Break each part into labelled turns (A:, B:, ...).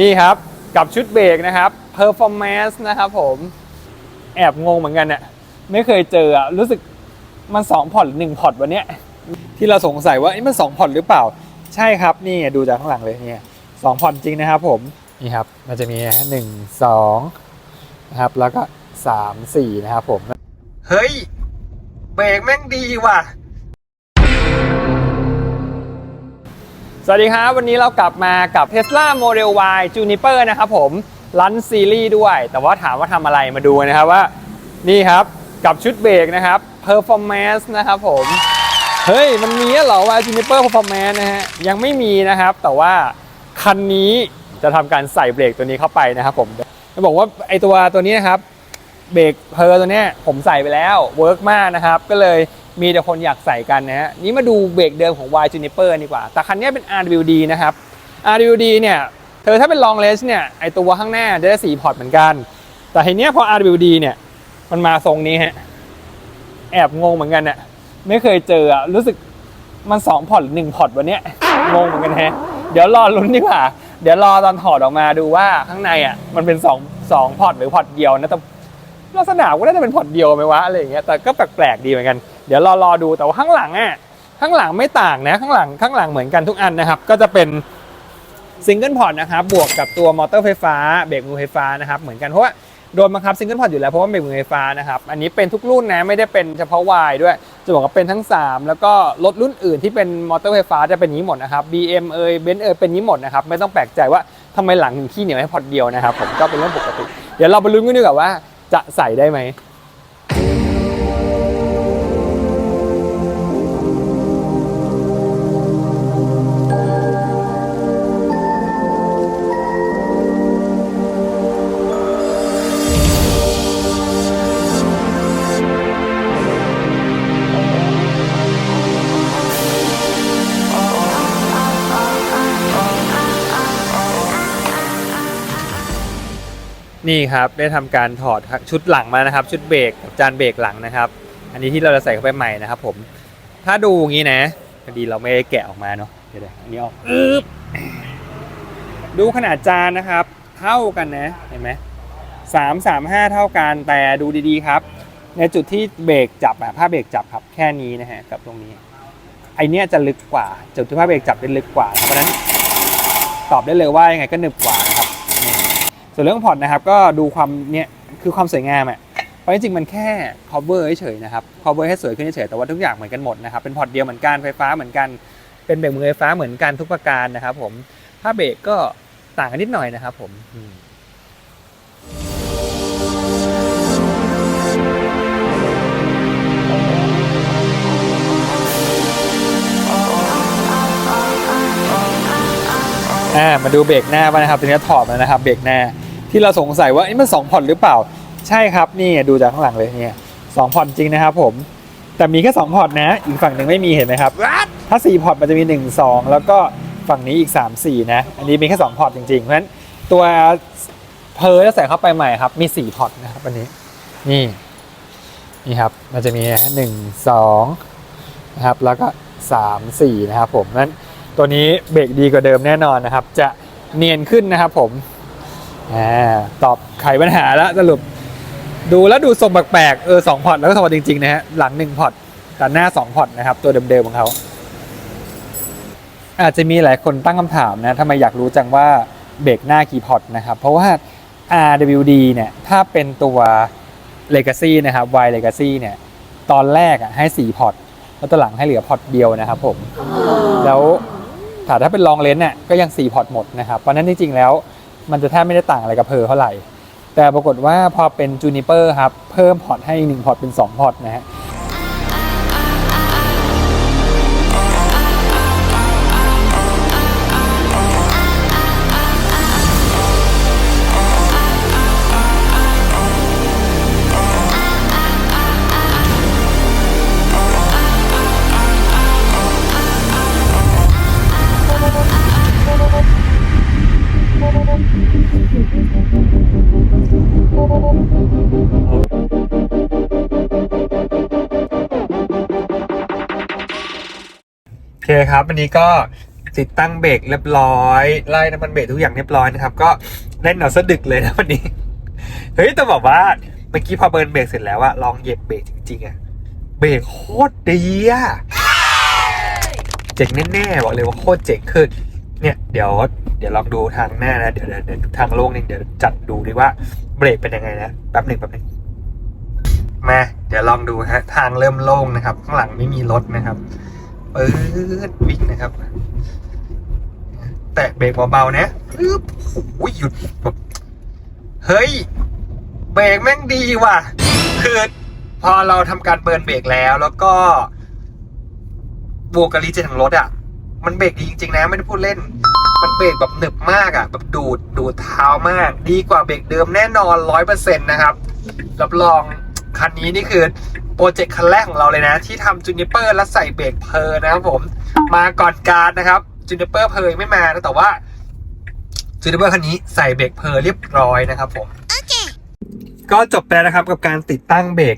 A: นี่ครับกับชุดเบรกนะครับ performance นะครับผมแอบงงเหมือนกันเนี่ยไม่เคยเจออะรู้สึกมัน2พอร์ตหรือ1พอร์ตวันเนี้ยที่เราสงสัยว่าเอ๊ะมัน2พอร์ตหรือเปล่า ใช่ครับนี่ดูจากข้างหลังเลยเนี่ยสองพอร์ตจริงนะครับผมนี่ครับมันจะมีหนึ่งสองนะครับแล้วก็สามสี่นะครับผม เฮ้ย เบรกแม่งดีว่ะ สวัสดีครับ วันนี้เรากลับมากับ Tesla Model Y Juniper นะครับผมลันซีรีส์ด้วย แต่ว่าถามว่าทำอะไรมาดูนะครับว่า นี่ครับกับชุดเบรกนะครับ Performance นะครับผม เฮ้ย มันมีเหรอว่า Juniper Performance นะฮะยังไม่มีนะครับ แต่ว่าคันนี้จะทำการใส่เบรกตัวนี้เข้าไปนะครับผมจะบอกว่าไอตัวตัวนี้นะครับเบรกเพอร์ตัวเนี้ยผมใส่ไปแล้วเวิร์กมากนะครับ ก็เลย มีแต่คนอยากใส่กันนะฮะนี่มาดูเบรกเดิมของ Y Juniper ดีกว่า แต่คันนี้เป็น RWD นะครับ RWD เนี่ยเธอถ้าเป็น long range เนี่ยไอตัวข้างหน้าจะได้4พอร์ตเหมือนกัน แต่ทีเนี้ยพอ RWD เนี่ยมันมาทรงนี้ฮะแอบงงเหมือนกันน่ะไม่เคยเจออะรู้สึกมัน2พอร์ตหรือ1พอร์ตวันเนี้ยงงเหมือนกันฮะเดี๋ยวรอลุ้นดีกว่า เดี๋ยวรอตอนถอดออกมาดูว่าข้างในอะมันเป็น2 2พอร์ตหรือพอร์ตเดียวนะแต่ลักษณะก็น่าจะเป็นพอร์ตเดียวไหมวะอะไรอย่างเงี้ยแต่ก็แปลกๆดีเหมือนกัน เดี๋ยวรอรอดูแต่ว่าข้างหลังอะข้างหลังไม่ต่างนะข้างหลังข้างหลังเหมือนกันทุกอันนะครับ ก็จะเป็นซิงเกิลพอร์ตนะครับบวกกับตัวมอเตอร์ไฟฟ้าเบรกมือไฟฟ้านะครับเหมือนกันเพราะว่าโดนบังคับซิงเกิลพอร์ตอยู่แล้วเพราะว่าเบรกมือไฟฟ้านะครับอันนี้เป็นทุกรุ่นนะไม่ได้เป็นเฉพาะ Y ด้วย จะบอกว่าเป็นทั้ง 3 แล้วก็รถรุ่นอื่นที่เป็นมอเตอร์ไฟฟ้าจะเป็นนี้หมดนะครับ BM เอยเบนซ์เอยเป็นนี้หมดนะครับไม่ต้องแปลกใจว่าทำไมหลังถึงขี้เหนียวให้พอร์ตเดียวนะครับผมก็เป็นเรื่องปกติ เดี๋ยวเราไปลุ้นกันดีกว่าว่าจะใส่ได้ไหม นี่ครับได้ทำการถอดชุดหลังมานะครับ ชุดเบรกกับจานเบรกหลังนะครับ อันนี้ที่เราจะใส่เข้าไปใหม่นะครับ ผม ถ้าดูอย่างนี้นะพอดีเราไม่ได้แกะออกมาเนาะเดี๋ยวๆอันนี้ออกอึ๊บดูขนาดจานนะครับ เท่ากันนะเห็นไหมสามสามห้าเท่ากันแต่ดูดีๆครับ ในจุดที่เบรกจับอะผ้าเบรกจับครับแค่นี้นะฮะกับตรงนี้ ไอเนี้ยจะลึกกว่า จุดที่ผ้าเบรกจับได้ลึกกว่า เพราะฉะนั้นตอบได้เลยว่ายังไงก็หนึบกว่านะครับ ส่วนเรื่องพอร์ตนะครับก็ดูความเนี่ยคือความสวยงามอะเพราะจริงๆมันแค่ cover เฉยๆนะครับ cover ให้สวยขึ้นเฉยๆแต่ว่าทุกอย่างเหมือนกันหมดนะครับเป็นพอร์ตเดียวเหมือนกันไฟฟ้าเหมือนกันเป็นเบรกมือไฟฟ้าเหมือนกันทุกประการนะครับผมถ้าเบรกก็ต่างกันนิดหน่อยนะครับผมอ่ามาดูเบรกหน้าบ้างนะครับตัวนี้ถอดมานะครับเบรกหน้า ที่เราสงสัยว่าเอ๊ะมันสองพอร์ตหรือเปล่า ใช่ครับนี่ดูจากข้างหลังเลยเนี่ยสองพอร์ตจริงนะครับผมแต่มีแค่สองพอร์ตนะ อีกฝั่งหนึ่งไม่มีเห็นไหมครับ ถ้าสี่พอร์ตมันจะมี 1 2 แล้วก็ฝั่งนี้อีก 3 4 นะ อันนี้มีแค่2พอร์ตจริงๆ เพราะฉะนั้นตัวเพอร์จะใส่เข้าไปใหม่ครับ มี4พอร์ตนะครับอันนี้ นี่ นี่ครับ มันจะมี1 2นะครับ แล้วก็3 4นะครับผมนั้นตัวนี้เบรกดีกว่าเดิมแน่นอนนะครับ จะเนียนขึ้นนะครับผมอ่า ตอบไขปัญหาแล้วสรุป ดูแล้วดูทรงแปลกๆเออสองพอร์ตแล้วก็สองพอร์จริงๆนะฮะหลังหนึ่งพอร์ตแต่หน้าสองพอร์ตนะครับ ตัวเดิมๆของเขาอาจจะมีหลายคนตั้งคำถามนะทำไมอยากรู้จังว่าเบรกหน้ากี่พอร์ตนะครับ เพราะว่า RWD เนี่ยถ้าเป็นตัว Legacy นะครับ Y Legacy เนี่ยตอนแรกอะให้4พอร์ตแล้วตอนหลังให้เหลือพอร์ตเดียวนะครับผมแล้วถ้าถ้าเป็นลองเลนเนี่ยก็ยัง4พอร์ตหมดนะครับเพราะนั้นจริงๆแล้ว มันจะแทบไม่ได้ต่างอะไรกับเพอร์เท่าไหร่ แต่ปรากฏว่าพอเป็นจูนิเปอร์ครับ เพิ่มพอร์ตให้อีกหนึ่งพอร์ตเป็น 2 พอร์ตนะฮะ เคครับวันนี้ก็ติดตั้งเบรกเรียบร้อยไล่น้ำมันเบรกทุกอย่างเรียบร้อยนะครับ ก็เล่นหนอนสะดึกเลยนะวันนี้ เฮ้ยแต่บอกว่าเมื่อกี้พอเบิร์นเบรกเสร็จแล้วอะลองเหยียบเบรกจริงๆอะเบรกโคตรดีอะเจ๋งแน่ๆบอกเลยว่าโคตรเจ๋งคือเนี่ยเดี๋ยว เดี๋ยวลองดูทางหน้านะเดี๋ยวเดี๋ยวทางโล่งนี่เดี๋ยวจัดดูดีว่าเบรกเป็นยังไงนะแป๊บหนึ่งแป๊บหนึ่งมาเดี๋ยวลองดูฮะทางเริ่มโล่งนะครับ ข้างหลังไม่มีรถนะครับ เปิดวิ่งนะครับ แตะเบรกเบาๆนะปึ๊บโอ้ยหยุดแบบเฮ้ย เบรกแม่งดีว่ะ คือพอเราทำการเบิร์นเบรกแล้ว แล้วก็บวกกับรีเจนของรถอะ มันเบรกดีจริงๆนะไม่ได้พูดเล่น มันเบรกแบบหนึบมากอะ แบบดูดดูดเท้ามาก ดีกว่าเบรกเดิมแน่นอนร้อยเปอร์เซ็นต์นะครับ รับรอง คันนี้นี่คือโปรเจกต์คันแรกของเราเลยนะ ที่ทำจูนิเปอร์แล้วใส่เบรกเพอร์นะครับผมมาก่อนการนะครับจูนิเปอร์เพอร์ยังไม่มานะแต่ว่าจูนิเปอร์คันนี้ใส่เบรกเพอร์เรียบร้อยนะครับผมก็จบไปแล้วนะครับกับการติดตั้งเบรก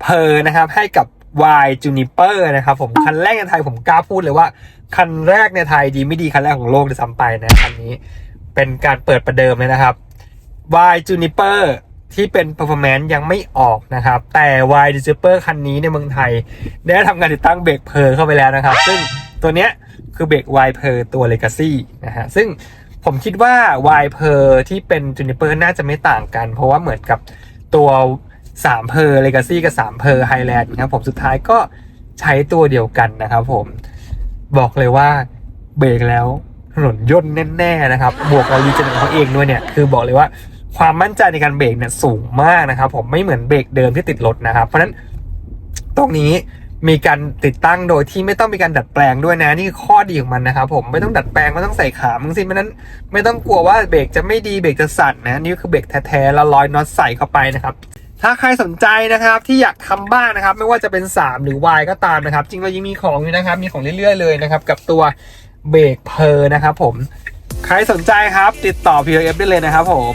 A: เพอร์นะครับ ให้กับ Y Juniper นะครับผมคันแรกในไทยผมกล้าพูดเลยว่า คันแรกในไทยดีไม่ดีคันแรกของโลกเลยซ้ำไปนะคันนี้เป็นการเปิดประเดิมเลยนะครับ Y Juniper ที่เป็น performance ยังไม่ออกนะครับ แต่ Y Juniper คันนี้ในเมืองไทย ได้ทำการติดตั้งเบรกเพอร์เข้าไปแล้วนะครับ ซึ่งตัวเนี้ยคือเบรก Y เพอร์ตัว Legacy นะฮะ ซึ่งผมคิดว่า Y เพอร์ที่เป็น Juniper น่าจะไม่ต่างกัน เพราะว่าเหมือนกับตัว3เพอร์ Legacy กับ3เพอร์ Highland นะครับผมสุดท้ายก็ใช้ตัวเดียวกันนะครับผมบอกเลยว่าเบรกแล้วถนนย่นแน่ๆนะครับ บวกกับรีเจนของเขาเองด้วยเนี่ย คือบอกเลยว่า ความมั่นใจในการเบรกเนี่ยสูงมากนะครับ ผมไม่เหมือนเบรกเดิมที่ติดรถนะครับ เพราะฉะนั้นตรงนี้มีการติดตั้งโดยที่ไม่ต้องมีการดัดแปลงด้วยนะนี่คือข้อดีของมันนะครับ ผมไม่ต้องดัดแปลงไม่ต้องใส่ขามึงสิเพราะนั้นไม่ต้องกลัวว่าเบรกจะไม่ดีเบรกจะสั่นนะนี่คือเบรกแท้ๆแล้วร้อยน็อตใส่เข้าไปนะครับถ้าใครสนใจนะครับที่อยากทำบ้างนะครับ ไม่ว่าจะเป็น 3 หรือ Y ก็ตามนะครับ จริงเรายังมีของอยู่นะครับ มีของเรื่อยๆเลยนะครับ กับตัวเบรกเพอร์นะครับผม ใครสนใจครับติดต่อ POF ได้เลยนะครับผม